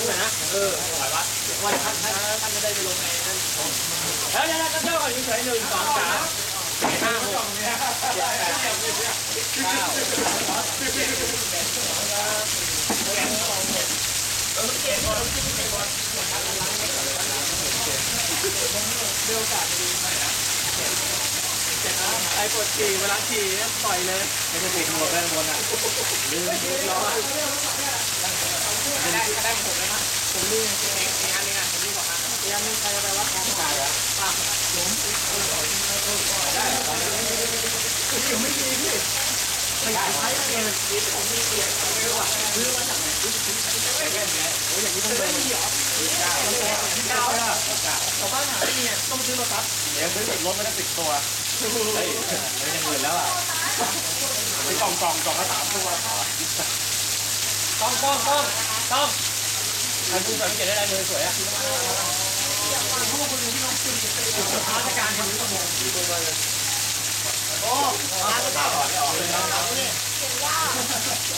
งหน่อยนะเออปล่อยวัดวันท่านท่านท่านจะได้ไปลงในนั่นแล้วเนี่ยนะก็เจ้าก่อนอยู่เฉยหนึ่งสองสามห้าหกเจ็ดแปดเก้า ไอ้ปวดฉี่เวลาฉี่เนี่ยปล่อยเลยไม่จะติดหัวแบนบนอะลืมรอได้ได้ผมเลยนะผมลืมเองอันนึงอะผมลืมสองอันอีกอันนึงใครจะไปวัดของขายอะอะผมได้ยังไม่ดีพี่ขยายใช้เองผมมีเกียร์ไม่รู้อะซื้อมาจากไหนซื้อซื้อใช้ไม่เป็นโอ้ยอย่างนี้ต้องเป็นที่เหรอ ซื้อรถครับเดี๋ยวซื้อติดรถไม่ได้ติดตัวเฮ้ยไม่ยังอื่นแล้วอะมีกล่องกล่องกล่องละสามตัวต้องต้องต้องต้องทำคุณสังเกตได้ลายมือสวยอะราชการทำนี้ต้องมองโอ้ร้านก็ต่อไม่ออกเลยนะ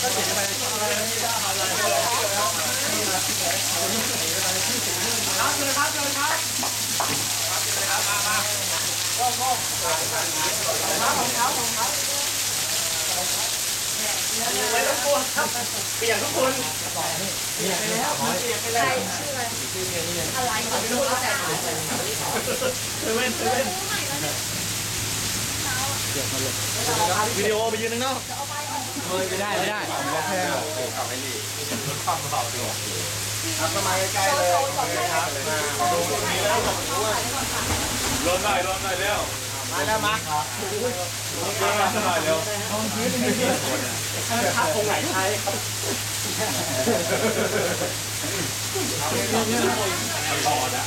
ก็เขียนไปอะไรไม่ได้อะไรเลยครับเลยครับเลยครับครับมามาก้องก้องครับของ เขาของเขาไม่ต้องกลัวครับเปลี่ยนทุกคนใครชื่ออะไรอะไรของลูกแต่เซเว่นเซเว่นวิดีโอไปยืนนึงเนาะ ไม่ได้ไม่ได้แค่กลับไปหลีรถความเบาดีครับก็มาใกล้ๆเลยครับดูตรงนี้แล้วลงหน่อยลงหน่อยเร็วมาแล้วมาลงหน่อยเร็วครับคงไหนใช้ครับมันรอดอะ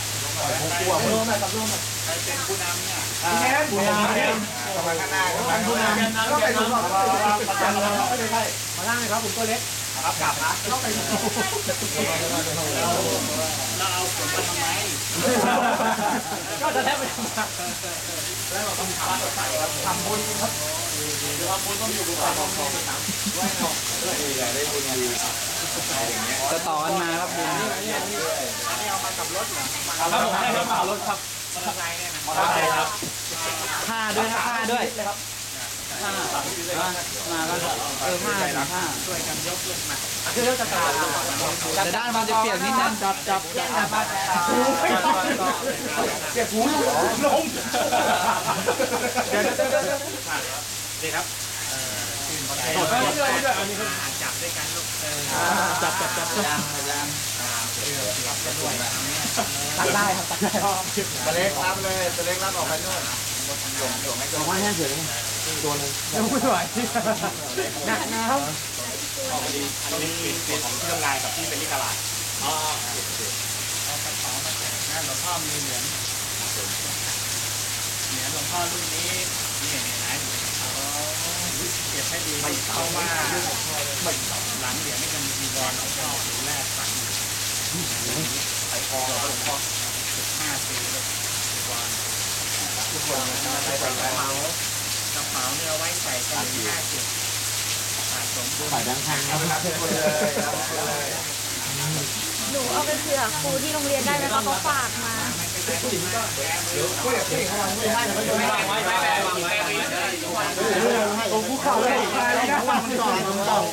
ผมกลัวรวมแบบรวมแบบใครเป็นผู้นำเนี่ยแค่ผู้นำเนี่ยกำ ลังข้างหน้าครับผู้นำก็ไปดูก่อนประจำเราไม่ได้ใช่มานั่งเลยครับผมตัวเล็กครับกลับนะต้องไปเราเอาผลมาทำไมก็จะแทบไปทำทำบุญครับทำบุญต้องอยู่กับความของไว้เนาะได้บุญดีอย่างเงี้ยจะต่อกันมาครับบุญอันนี้เอามากับรถเหรอครับผมให้ครับรถครับ มอเตอร์ไซค์เนี่ยนะมอเตอร์ไซค์ครับผ้าด้วยนะผ้าด้วยผ้ามาก็เออผ้าผ้าช่วยกันยกรถมาคือเรื่อจักรยาแต่ด้านมันจะเปียกนิดนึงจับจับจับจับเปียกหูลงลงเดี๋ยวเดี๋ยวเดี๋ยวเดี๋ยวดีครับโดดด้วยด้วยด้วยอันนี้คือจับ ด้วยกันลูกเออจับจับจับจับยางยางตัดได้ครับตัดได้ตะเล็กรับเลยตะเล็กรับออกไปนู่นหลงหลงไม่บอกว่าแห้งเฉยตัวนึงยังไม่ไหวหนักนะครับออกพอดีอันนี้ปิดปิดของที่ทำงานกับที่เป็นที่ตลาดอ๋อนั่นหลวงพ่อมีเหรียญเหรียญหลวงพ่อรุ่นนี้นี่เนี่ยนะเก็บ ให้ดีเพราะว่าหลังเหรียญนี่จะมีจีวรหลวงพ่อแรกฝังใส่คอหลวงพ่อสิบห้าปีเลยจีวรทุกคนใส่กระเป๋ากระเป๋าเนี่ยเอไว้ใส่กันที่ห้าสิบสะสมบุญฝ่ายดังทางครับรับทุกคนเลยทุกคนเลยหนูเอาไปเผื่อครูที่โรงเรียนได้ไหมคะเขาฝากมาผมผู้ข่าว เลยทั้งวันมันก่อนมันก่อน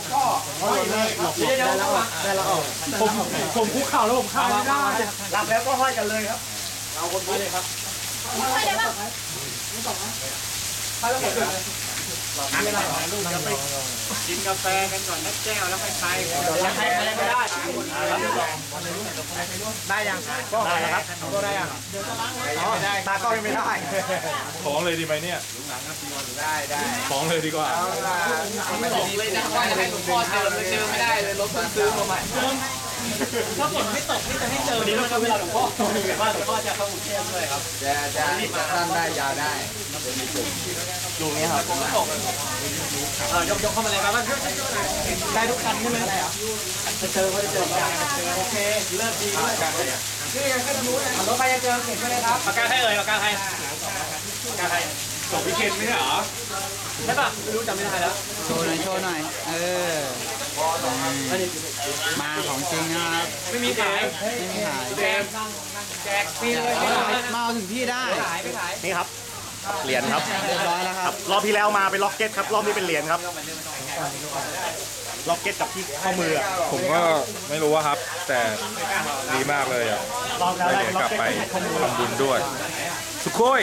ก็เลยหลบได้แล้วได้แล้วออกผมผมผู้ข่าวแล้วผมข้าวไม่ได้รับแล้วก็ห้อยกันเลยครับ เอาคนไปเลยครับไม่ได้ปะถ้าแล้วผมนั่ งก่อนลูกจะไปกินกาแฟกันก่อนนักแก้วแล้วค่อยไปใครใครไม่ได้ได้ยังก็ได้ครับก็ได้ยังได้ตาก็ยังไม่ได้ฟ้องเลยดีไหมเนี่ยได้ได้ฟ้องเลยดีกว่าเอาล่ะไม่บอกเลยนะว่าจะให้หลวงพ่อเจอเลยเจอไม่ได้เลยรถเพิ่งซื้อมาใหม่ ถ้าฝนไม่ตกนี่จะให้เจอนี้นะครับเวลาหลวงพ่อว่าหลวงพ่อจะเข้ากรุงเทพด้วยครับจะจะสั้นได้ยาวได้ดูนี้ครับผมตกเออยกยกเข้ามาเลยครับได้ทุกคันใช่ไหมได้เหรอจะเจอเขาจะเจอโอเคเลิกดีด้วยนี่ยังก็จะรู้เลยรถไฟจะเจอเข็นไปเลยครับปากกาไทยเอ่ยปากกาไทยปากกาไทยส่งพี่เคนไม่ใช่เหรอใช่ป่ะไม่รู้จำไม่ได้แล้วโชว์หน่อยโชว์หน่อยเอออันนี้ มาของจริงนะครับไม่มีขายไม่มีขายแจกแจกฟรีเลยมาเอาถึงที่ได้ขายไม่ขายนี่ครับเหรียญครับเรียบร้อยแล้วครับรอบที่แล้วมาเป็นล็อกเก็ตครับ รอบนี้เป็นเหรียญครับล็อกเก็ตกับที่ข้อมืออะผมก็ไม่รู้ว่าครับ แต่ดีมากเลยอะรอบแล้วได้ได้เหรียเป็ญนล็อกกลับเก็ตไปกับที่ข้อมือทำบุญด้วยสุโคย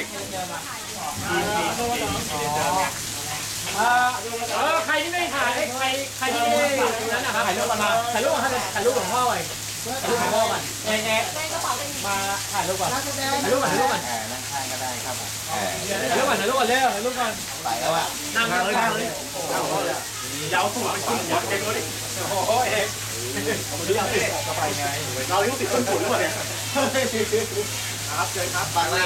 เออใครที่ไม่ถ่ายใครใครที่ไม่ได้ตรงนั้นนะครับถ่ายรูปมาถ่ายรูปถ่ายรูปของพ่อก่อนถ่ายรูปของพ่อก่อนแง่แง่มาถ่ายรูปก่อนถ่ายรูปก่อนถ่ายรูปก่อนนั่งข้างก็ได้ครับถ่ายรูปก่อนถ่ายรูปก่อนเร็วถ่ายรูปก่อนไปแล้วอะนั่งนั่งนั่งเลยยาวสูงไปขึ้นหัวเด็กเลยโอ้ยเอกเราอายุติดต้นขุนหรือเปล่าเนี่ยครับางเลย